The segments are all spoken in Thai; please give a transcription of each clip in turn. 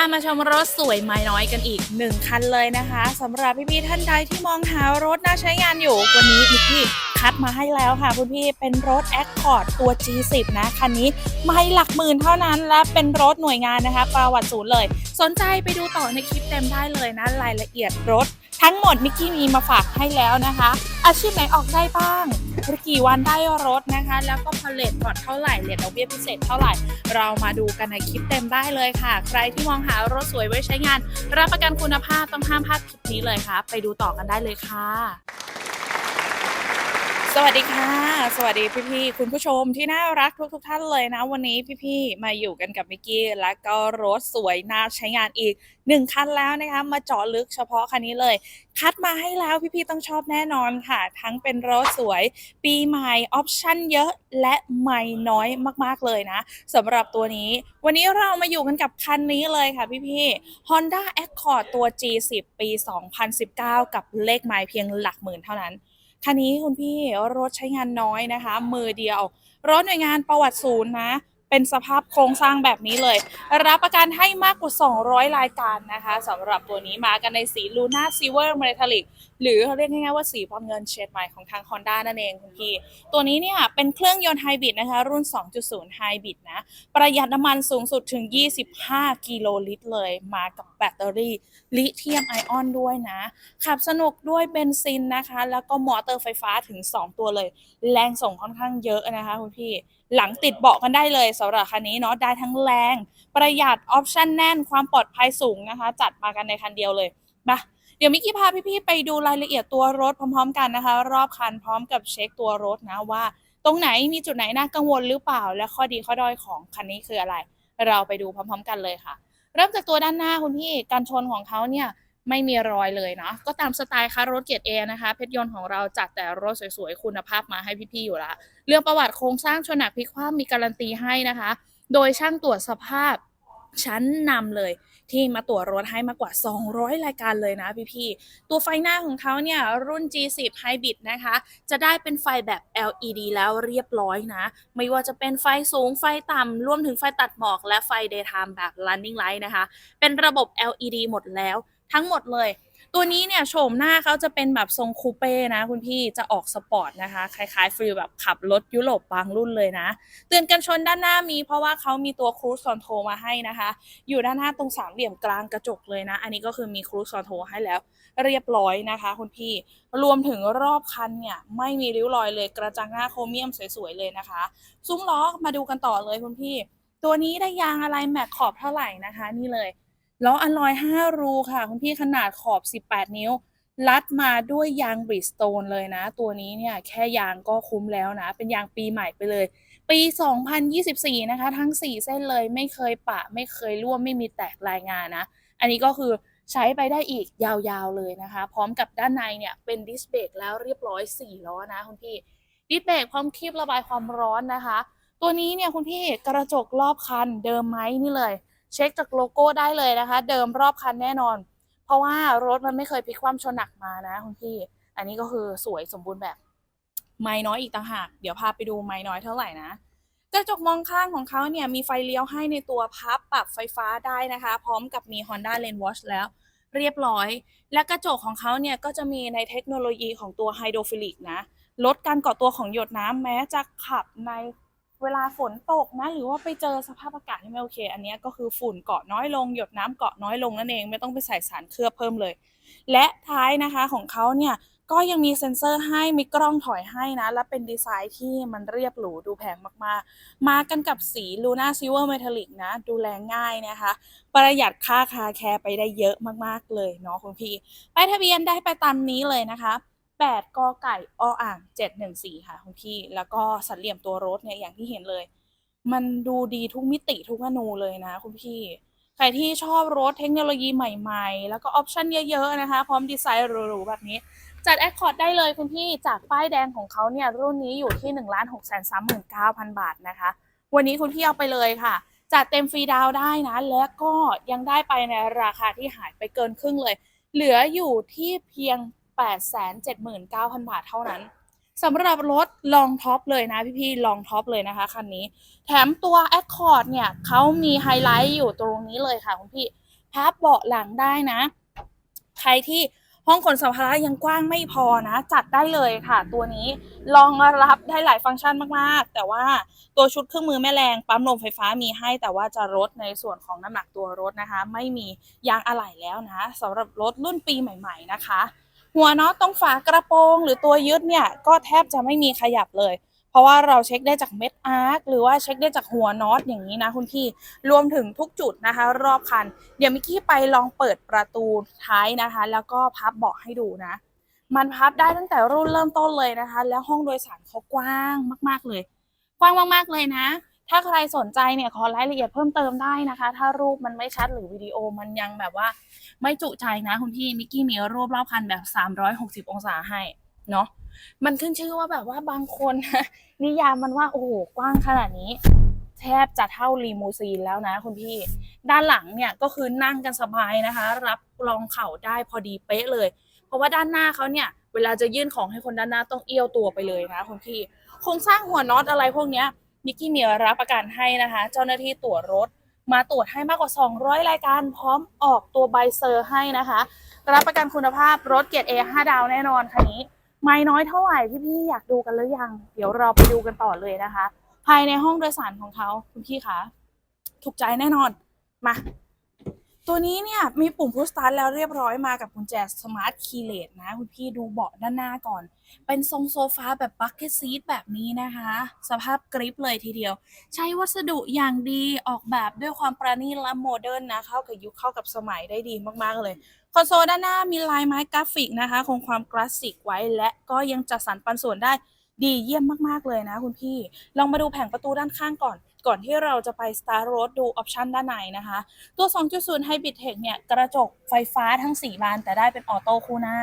ามาชมรถสวยไม้น้อยกันอีกหนึ่งคันเลยนะคะสำหรับพี่ๆท่านใดที่มองหารถน่าใช้งานอยู่วันนี้นิกกี้คัดมาให้แล้วค่ะคุณพี่เป็นรถ Accord ตัว G10 นะคันนี้ไม่หลักหมื่นเท่านั้นและเป็นรถหน่วยงานนะคะประวัติศูนย์เลย สนใจไปดูต่อในคลิปเต็มได้เลยนะรายละเอียดรถ ทั้งหมดมิกกี้มีมาฝากให้แล้วนะคะ อาชีพไหนออกได้บ้างกี่วันได้รถนะคะ แล้วก็พเลทก่อนเท่าไหร่เลทดอกเบี้ยพิเศษเท่าไหร่ เรามาดูกันในคลิปเต็มได้เลยค่ะ ใครที่มองหารถสวยไว้ใช้งาน รับประกันคุณภาพต้องห้ามพลาดคลิปนี้เลยค่ะ ไปดูต่อกันได้เลยค่ะ สวัสดีค่ะ สวัสดีพี่ๆคุณผู้ชมที่น่ารักทุกๆทท่านเลยนะ วันนี้พี่ๆมาอยู่กันกับมิกกี้และก็รถสวยน่าใช้งานอีกหนึ่งคันแล้วนะคะมาเจาะลึกเฉพาะคันนี้เลย คัดมาให้แล้วพี่ๆต้องชอบแน่นอนค่ะ ทั้งเป็นรถสวย ปีใหม่ออปชั่นเยอะและไม่น้อยมากๆเลยนะสำหรับตัวนี้ วันนี้เรามาอยู่กันกับคันนี้เลยค่ะพี่ๆ Honda Accord ตัว G10 ปี 2019 กับเลขไมล์เพียงหลักหมื่นเท่านั้น คันนี้คุณพี่รถใช้งานน้อยนะคะ มือเดียว รถหน่วยงานประวัติศูนย์นะ เป็นสภาพโครงสร้างแบบนี้เลย รับประกันให้มากกว่า 200 รายการนะคะสำหรับตัวนี้มากันในสี Luna Silver Metallic หรือเรียกง่ายๆว่าสีบอลเงินเฉดใหม่ของทาง Honda นั่นเองคุณพี่ ตัวนี้เนี่ยเป็นเครื่องยนต์ไฮบริดนะคะ รุ่น 2.0 ไฮบริดนะ ประหยัดน้ำมันสูงสุดถึง 25 กิโลลิตรเลยมากับแบตเตอรี่ลิเธียมไอออนด้วยนะ ขับสนุกด้วยเบนซินนะคะ แล้วก็มอเตอร์ไฟฟ้าถึง 2 ตัวเลย แรงส่งค่อนข้างเยอะนะคะคุณพี่ หลังติดเบาะกันได้เลยสำหรับคันนี้เนาะได้ทั้งแรง ประหยัดออปชั่นแน่นความปลอดภัยสูงนะคะ จัดมากันในคันเดียวเลยมาเดี๋ยวมิกกี้พาพี่ๆไปดูรายละเอียดตัวรถพร้อม ๆ กันนะคะ รอบคันพร้อมกับเช็คตัวรถนะว่า ตรงไหนมีจุดไหนน่ากังวลหรือเปล่า และข้อดีข้อด้อยของคันนี้คืออะไร เราไปดูพร้อม ๆ กันเลยค่ะ เริ่มจากตัวด้านหน้าคุณพี่การชนของเขาเนี่ยไม่มีรอยเลยเนาะก็ตามสไตล์ค่ะรถเกียรติเอนะคะเพชรยนต์ของเราจัดแต่รถสวยๆ คุณภาพมาให้พี่ๆอยู่ละเรื่องประวัติโครงสร้างชนหนักพิความมีการันตีให้นะคะ โดยช่างตรวจสภาพชั้นนำเลย ที่มาตรวจรถให้มากกว่า 200 รายการเลยนะพี่ๆตัวไฟหน้าของเขาเนี่ยรุ่น G10 Hybrid นะคะ จะได้เป็นไฟแบบ LED แล้วเรียบร้อยนะ ไม่ว่าจะเป็นไฟสูงไฟต่ำรวมถึงไฟตัดหมอกและไฟ daytime แบบ running light นะคะ เป็นระบบ LED หมดแล้วทั้งหมดเลย ตัวนี้เนี่ยโฉมหน้าเขาจะเป็นแบบทรงคูเป้นะคุณพี่จะออกสปอร์ตนะคะ คล้ายๆฟิลแบบขับรถยุโรปบางรุ่นเลยนะ เตือนกันชนด้านหน้ามีเพราะว่าเขามีตัวครู e คอนโทมาให้นะคะ อยู่ด้านหน้าตรงสามเหลี่ยมกลางกระจกเลยนะ อันนี้ก็คือมีครู e คอนโทให้แล้ว เรียบร้อยนะคะคุณพี่รวมถึงรอบคันเนี่ยไม่มีริ้วรอยเลยกระจังหน้าโครเมียมสวยๆเลยนะคะ ซุ้มล้อมาดูกันต่อเลยคุณพี่ ตัวนี้ได้ยางอะไรแม็กขอบเท่าไหร่นะคะ นี่เลย ล้ออลลอย 5 รูค่ะ คุณพี่ขนาดขอบ 18 นิ้วรัดมาด้วยยางบริสโตนเลยนะ ตัวนี้เนี่ยแค่ยางก็คุ้มแล้วนะ เป็นยางปีใหม่ไปเลย ปี 2024 นะคะ ทั้ง 4 เส้นเลยไม่เคยปะ ไม่เคยร่วมไม่มีแตกรายงานนะ อันนี้ก็คือใช้ไปได้อีกยาวๆเลยนะคะ พร้อมกับด้านในเนี่ยเป็นดิสเบรกแล้วเรียบร้อย 4 ล้อนะคุณพี่ดิสเบรกพร้อมคีบระบายความร้อนนะคะ ตัวนี้เนี่ยคุณพี่กระจกรอบคันเดิมไหมนี่เลย เช็คจากโลโก้ได้เลยนะคะ เดิมรอบคันแน่นอน เพราะว่ารถมันไม่เคยพลิกคว่ำชนหนักมานะคุณพี่ อันนี้ก็คือสวยสมบูรณ์แบบ ไม่น้อยอีกต่างหาก เดี๋ยวพาไปดูไม่น้อยเท่าไหร่นะกระจกมองข้างของเขาเนี่ยมีไฟเลี้ยวให้ในตัวพับปรับไฟฟ้าได้นะคะ พร้อมกับมี Honda Lane Watch แล้วเรียบร้อย และกระจกของเขาเนี่ยก็จะมีในเทคโนโลยีของตัวไฮโดรฟิลิกนะ ลดการเกาะตัวของหยดน้ำแม้จะขับใน เวลาฝนตกนะหรือว่าไปเจอสภาพอากาศที่ไม่โอเค อันนี้ก็คือฝุ่นเกาะน้อยลง หยดน้ำเกาะน้อยลงนั่นเองไม่ต้องไปใส่สารเคลือบเพิ่มเลย และท้ายนะคะของเขาเนี่ยก็ยังมีเซ็นเซอร์ให้มีกล้องถอยให้นะ และเป็นดีไซน์ที่มันเรียบหรูดูแพงมากๆ มากันกับสี Luna Silver Metallic นะ ดูแลง่ายนะคะ ประหยัดค่าคาแคร์ไปได้เยอะมากๆเลยเนาะคุณพี่ป้ายทะเบียนได้ไปตามนี้เลยนะคะ 8กอไก่ออ่าง714 ค่ะคุณพี่ แล้วก็สัดเหลี่ยมตัวรถเนี่ยอย่างที่เห็นเลย มันดูดีทุกมิติทุกอนูเลยนะคุณพี่ ใครที่ชอบรถเทคโนโลยีใหม่ๆ แล้วก็ออปชั่นเยอะๆนะคะ พร้อมดีไซน์หรูๆแบบนี้ จัด Accord ได้เลยคุณพี่ จากป้ายแดงของเขาเนี่ยรุ่นนี้อยู่ที่ 1 6 3 9 0 0 0 บาทนะคะ วันนี้คุณพี่เอาไปเลยค่ะจัดเต็มฟรีดาวได้นะ และก็ยังได้ไปในราคาที่หายไปเกินครึ่งเลย เหลืออยู่ที่เพียง 879,000 บาทเท่านั้นสำหรับรถลองท็อปเลยนะพี่ๆลองท็อปเลยนะคะคันนี้ แถมตัว Accord เนี่ยเขามีไฮไลท์อยู่ตรงนี้เลยค่ะคุณพี่พับเบาะหลังได้นะ ใครที่ห้องขนสัมภาระยังกว้างไม่พอนะ จัดได้เลยค่ะ ตัวนี้รองรับได้หลายฟังก์ชันมากๆ แต่ว่าตัวชุดเครื่องมือแม่แรงปั๊มลมไฟฟ้ามีให้ แต่ว่าจะลดในส่วนของน้ำหนักตัวรถนะคะ ไม่มียางอะไหล่แล้วนะสำหรับรถรุ่นปีใหม่ ๆ นะคะ หัวน็อตตรงฝากระโปรง หรือตัวยึดเนี่ยก็แทบจะไม่มีขยับเลย เพราะว่าเราเช็คได้จากเม็ดอาร์คหรือว่าเช็คได้จากหัวน็อตอย่างนี้นะคุณพี่รวมถึงทุกจุดนะคะ รอบคัน เดี๋ยวมิกกี้ไปลองเปิดประตูท้ายนะคะ แล้วก็พับเบาะให้ดูนะ มันพับได้ตั้งแต่รุ่นเริ่มต้นเลยนะคะ แล้วห้องโดยสารเขากว้างมาก ๆเลย กว้างมากๆเลยนะ ถ้าใครสนใจเนี่ยขอรายละเอียดเพิ่มเติมได้นะคะ ถ้ารูปมันไม่ชัดหรือวิดีโอมันยังแบบว่า ไม่จุใจนะคุณพี่มิกกี้มีรูปรอบคันแบบ 360 องศาให้เนาะมันขึ้นชื่อว่าแบบว่าบางคน นิยามมันว่าโอ้โหกว้างขนาดนี้ แทบจะเท่าลีมูซีนแล้วนะคุณพี่ ด้านหลังเนี่ยก็คือนั่งกันสบายนะคะ รับรองเข่าได้พอดีเป๊ะเลย เพราะว่าด้านหน้าเขาเนี่ย เวลาจะยื่นของให้คนด้านหน้าต้องเอี้ยวตัวไปเลยนะคุณพี่โครงสร้างหัวน็อตอะไรพวกเนี้ย นิกกี้มีรับประกันให้นะคะ เจ้าหน้าที่ตรวจรถ มาตรวจให้มากกว่า 200 รายการพร้อมออกตัวใบเซอร์ให้นะคะ รับประกันคุณภาพรถเกียรติ A 5ดาวแน่นอนคันนี้ ไม่น้อยเท่าไหร่พี่ๆอยากดูกันหรือยัง เดี๋ยวเราไปดูกันต่อเลยนะคะ ภายในห้องโดยสารของเขาคุณพี่คะถูกใจแน่นอนมา ตัวนี้เนี่ยมีปุ่มพุชสตาร์ทแล้วเรียบร้อยมากับกุญแจสมาร์ทคีเลสนะคุณพี่ดูเบาะด้านหน้าก่อน เป็นทรงโซฟาแบบบักเก็ตซีทแบบนี้นะคะ สภาพกริปเลยทีเดียว ใช้วัสดุอย่างดีออกแบบด้วยความประณีตและโมเดิร์นนะเข้ากับยุคเข้ากับสมัยได้ดีมากๆเลย คอนโซลด้านหน้ามีลายไม้กราฟิกนะคะ คงความคลาสสิกไว้และก็ยังจัดสรรปันส่วนได้ดีเยี่ยมมากๆเลยนะคุณพี่ ลองมาดูแผงประตูด้านข้างก่อน ก่อนที่เราจะไป Star Road ดูออปชันด้านในนะคะ ตัว 2.0 Hybrid Tech เนี่ย กระจกไฟฟ้าทั้ง 4 บาน แต่ได้เป็นออโต้คู่หน้า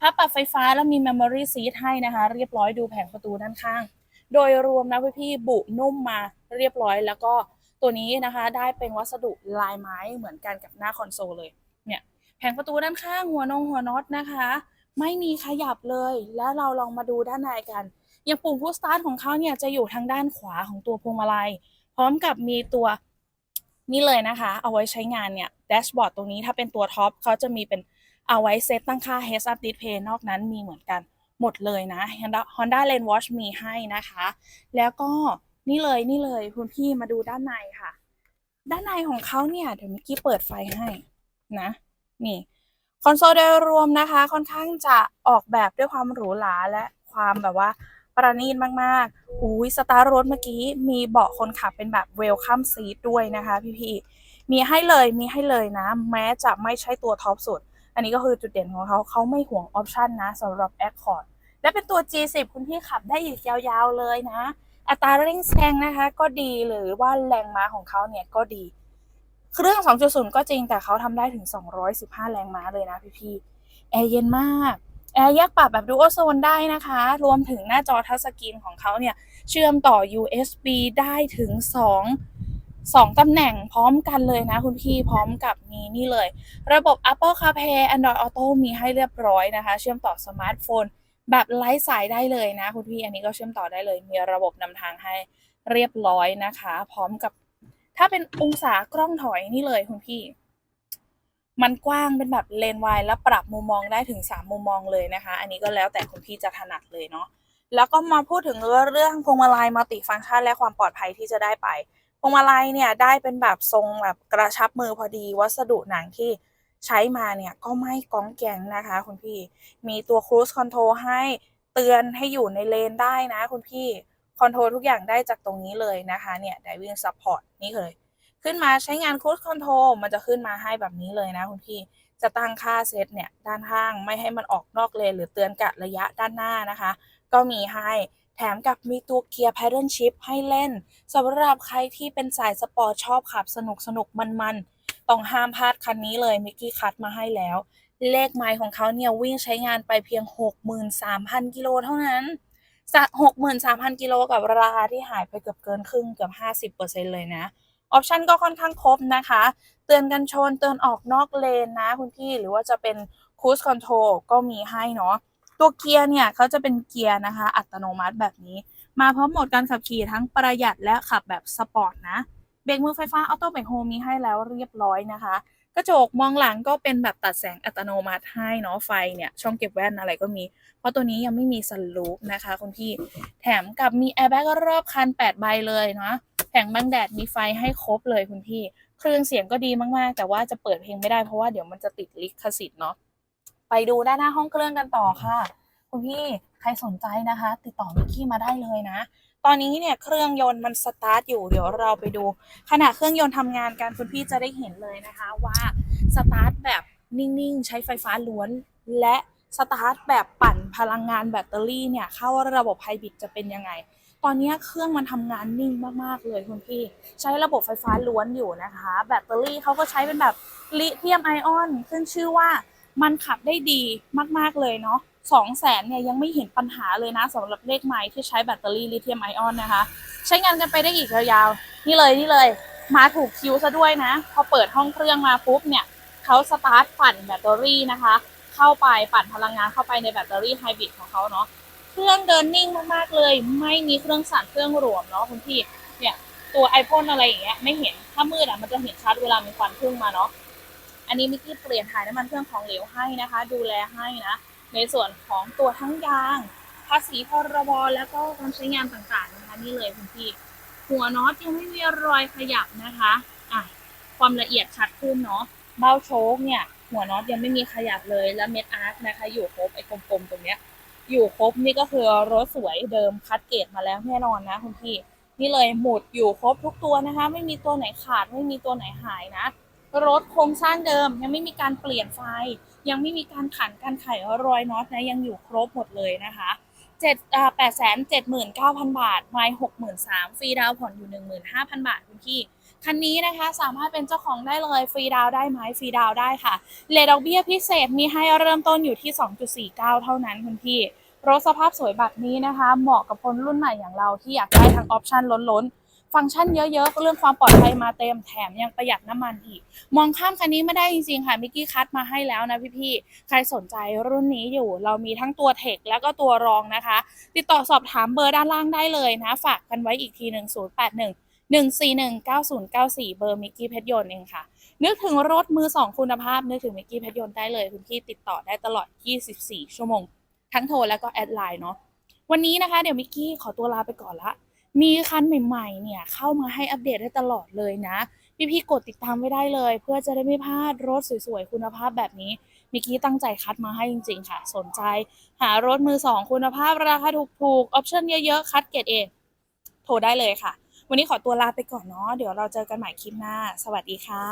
พับปรับไฟฟ้าแล้วมี Memory Seat ให้นะคะ เรียบร้อยดูแผงประตูด้านข้าง โดยรวมนะพี่ๆบุนุ่มมาเรียบร้อยแล้วก็ตัวนี้นะคะได้เป็นวัสดุลายไม้เหมือนกันกับหน้าคอนโซลเลยเนี่ยแผงประตูด้านข้างหัวนงหัวน็อตนะคะ ไม่มีขยับเลยแล้วเราลองมาดูด้านในกัน อย่างปุ่มพุชสตาร์ทของเขาเนี่ยจะอยู่ทางด้านขวาของตัวพวงมาลัย พร้อมกับมีตัวนี่เลยนะคะ เอาไว้ใช้งานเนี่ยแดชบอร์ดตรงนี้ถ้าเป็นตัวท็อปเขาจะมีเป็นเอาไว้เซตตั้งค่า Heads Up Display นอกนั้นมีเหมือนกันหมดเลยนะ Honda Lane Watch มีให้นะคะ แล้วก็นี่เลยนี่เลยคุณพี่มาดูด้านในค่ะ ด้านในของเขาเนี่ยเดี๋ยวมิกกี้เปิดไฟให้นะ นี่คอนโซลโดยรวมนะคะ ค่อนข้างจะออกแบบด้วยความหรูหราและความแบบว่า ประณีตมากๆอุ้ยสตาร์รถเมื่อกี้มีเบาะคนขับเป็นแบบเวลคัมซีทด้วยนะคะพี่ๆมีให้เลยมีให้เลยนะ แม้จะไม่ใช่ตัวท็อปสุด อันนี้ก็คือจุดเด่นของเขาเขาไม่ห่วงออปชันนะสำหรับ Accord และเป็นตัว G10 คุณพี่ขับได้อีกยาวๆเลยนะ อัตราเร่งแซงนะคะ ก็ดีหรือว่าแรงม้าของเขาเนี่ยก็ดี เครื่อง 2.0 ก็จริงแต่เขาทำได้ถึง 215 แรงม้าเลยนะพี่ๆแอร์เย็นมาก แอร์แยกปรับแบบดูโอโซนได้นะคะ รวมถึงหน้าจอทัชสกรีนของเขาเนี่ย เชื่อมต่อ USB ได้ถึง 2 2 ตำแหน่งพร้อมกันเลยนะคุณพี่พร้อมกับมีนี่เลย ระบบ Apple CarPlay Android Auto มีให้เรียบร้อยนะคะ เชื่อมต่อสมาร์ทโฟน แบบไร้สายได้เลยนะคุณพี่อันนี้ก็เชื่อมต่อได้เลย มีระบบนำทางให้เรียบร้อยนะคะ พร้อมกับถ้าเป็นองศากล้องถอยนี่เลยคุณพี่ มันกว้างเป็นแบบเลนวายแล้วปรับมุมมองได้ถึง 3 มุมมองเลยนะคะ อันนี้ก็แล้วแต่คุณพี่จะถนัดเลยเนาะแล้วก็มาพูดถึงเรื่องพวงมาลัยมัลติฟังก์ชันและความปลอดภัยที่จะได้ไปพวงมาลัยเนี่ยได้เป็นแบบทรงแบบกระชับมือพอดี วัสดุหนังที่ใช้มาเนี่ยก็ไม่ก้องแกงนะคะ คุณพี่มีตัว cruise control ให้เตือนให้อยู่ในเลนได้นะ คุณพี่คอนโทรทุกอย่างได้จากตรงนี้เลยนะคะเนี่ย driving support นี่เลย ขึ้นมาใช้งาน cruise control มันจะขึ้นมาให้แบบนี้เลยนะคุณพี่จะตั้งค่าเซตเนี่ยด้านข้างไม่ให้มันออกนอกเลนหรือเตือนกะระยะด้านหน้านะคะ ก็มีให้แถมกับมีตัวเกียร์ paddle shift ให้เล่นสำหรับใครที่เป็นสายสปอร์ตชอบขับสนุกสนุกมันๆ ต้องห้ามพลาดคันนี้เลยมิกกี้คัดมาให้แล้ว เลขไมล์ของเขาเนี่ยวิ่งใช้งานไปเพียง 63,000 กิโลเท่านั้น63,000 กิโลกับราคาที่หายไปเกือบเกินครึ่งเกือบ 50%เลยนะ ออปชันก็ค่อนข้างครบนะคะ เตือนกันชนเตือนออกนอกเลนนะคุณพี่หรือว่าจะเป็น cruise control ก็มีให้เนาะตัวเกียร์เนี่ยเขาจะเป็นเกียร์นะคะ อัตโนมัติแบบนี้ มาพร้อมโหมดการขับขี่ทั้งประหยัดและขับแบบสปอร์ตนะเบรกมือไฟฟ้าออโต้เบรกโฮมีให้แล้วเรียบร้อยนะคะ กระจกมองหลังก็เป็นแบบตัดแสงอัตโนมัติให้เนาะไฟเนี่ยช่องเก็บแว่นอะไรก็มี เพราะตัวนี้ยังไม่มีสลูปนะคะคุณพี่แถมกับมีแอร์แบ็กรอบคัน 8 ใบเลยเนาะ แผงบังแดดมีไฟให้ครบเลยคุณพี่เครื่องเสียงก็ดีมากๆ แต่ว่าจะเปิดเพลงไม่ได้เพราะว่าเดี๋ยวมันจะติดลิขสิทธิ์เนาะไปดูด้านหน้าห้องเครื่องกันต่อค่ะ คุณพี่ใครสนใจนะคะ ติดต่อมิกกี้มาได้เลยนะ ตอนนี้เนี่ยเครื่องยนต์มันสตาร์ทอยู่เดี๋ยวเราไปดูขณะเครื่องยนต์ทำงานกันคุณพี่จะได้เห็นเลยนะคะว่าสตาร์ทแบบนิ่งๆ ใช้ไฟฟ้าล้วนและสตาร์ทแบบปั่นพลังงานแบตเตอรี่เนี่ยเข้าระบบไฮบริดจะเป็นยังไง ตอนนี้เครื่องมันทำงานนิ่งมากๆเลยคุณพี่ ใช้ระบบไฟฟ้าล้วนอยู่นะคะ แบตเตอรี่เขาก็ใช้เป็นแบบลิเธียมไอออนขึ้นชื่อว่ามันขับได้ดีมากๆเลยเนาะสองแสนเนี่ยยังไม่เห็นปัญหาเลยนะสำหรับเลขไม้ที่ใช้แบตเตอรี่ลิเธียมไอออนนะคะ ใช้งานกันไปได้อีกยาวๆนี่เลยนี่เลย มาถูกคิวซะด้วยนะ พอเปิดห้องเครื่องมาปุ๊บเนี่ยเขาสตาร์ทปั่นแบตเตอรี่นะคะ เข้าไปปั่นพลังงานเข้าไปในแบตเตอรี่ไฮบริดของเขาเนาะ รื่องเดินนิ่งมากๆเลย ไม่มีเครื่องสั่นเครื่องหลวมเนาะคุณพี่เนี่ยตัว iPhone อะไรอย่างเงี้ยไม่เห็นถ้ามืดอะมันจะเห็นชัดเวลามีควันพุ่งมาเนาะอันนี้มิกกี้เปลี่ยนถ่ายน้ำมันเครื่องของเหลวให้นะคะ ดูแลให้นะ ในส่วนของตัวทั้งยาง ภาษีพรบแล้วก็การใช้งานต่างๆนะคะนี่เลยคุณพี่หัวน็อตยังไม่มีรอยขยับนะคะอะความละเอียดชัดขึ้นเนาะเบ้าโชคเนี่ย หัวน็อตยังไม่มีขยับเลยแล้วเม็ดอาร์คนะคะ อยู่ครบไอ้กลมๆตรงเนี้ย อยู่ครบนี่ก็คือรถสวยเดิมคัดเกรดมาแล้วแน่นอนนะคุณพี่ นี่เลยหมุดอยู่ครบทุกตัวนะคะ ไม่มีตัวไหนขาดไม่มีตัวไหนหายนะ รถโครงสร้างเดิมยังไม่มีการเปลี่ยนไฟ ยังไม่มีการขันการไขรอยน็อตนะยังอยู่ครบหมดเลยนะคะ เจ็ดแปดแสนเจ็ดหมื่นเก้าพันบาทไม่หกหมื่นสามฟรีดาวผ่อนอยู่หนึ่งหมื่นห้าพันบาทคุณพี่ คันนี้นะคะสามารถเป็นเจ้าของได้เลย ฟรีดาวได้ไหมฟรีดาวได้ค่ะเลทดอกเบี้ยพิเศษมีให้เริ่มต้นอยู่ที่สองจุดสี่เท่านั้นคุณพี่รถสภาพสวยแบบนี้นะคะ เหมาะกับคนรุ่นใหม่อย่างเราที่อยากได้ทั้งออปชันล้นๆ ฟังก์ชันเยอะๆเรื่องความปลอดภัยมาเต็มแถมยังประหยัดน้ำมันอีก มองข้ามคันนี้ไม่ได้จริงๆค่ะมิกกี้คัดมาให้แล้วนะพี่ๆใครสนใจรุ่นนี้อยู่เรามีทั้งตัวเทคแล้วก็ตัวรองนะคะ ติดต่อสอบถามเบอร์ด้านล่างได้เลยนะ ฝากกันไว้อีกทีหนึ่ง081 141 9094เบอร์มิกกี้เพชรยนต์เองค่ะ นึกถึงรถมือสองคุณภาพนึกถึงมิกกี้เพชรยนต์ได้เลยคุณพี่ติดต่อได้ตลอด 24 ชั่วโมง ทั้งโทรแล้วก็แอดไลน์เนาะวันนี้นะคะเดี๋ยวมิกกี้ขอตัวลาไปก่อนละ มีคันใหม่ๆ เนี่ยเข้ามาให้อัปเดตได้ตลอดเลยนะ พี่ๆ กดติดตามไว้ได้เลย เพื่อจะได้ไม่พลาดรถสวยๆ คุณภาพแบบนี้มิกกี้ตั้งใจคัดมาให้จริงๆ ค่ะ สนใจ หารถมือสองคุณภาพราคาถูกๆ ออปชั่นเยอะๆ คัดเกรดเองโทรได้เลยค่ะ วันนี้ขอตัวลาไปก่อนเนาะเดี๋ยวเราเจอกันใหม่คลิปหน้า สวัสดีค่ะ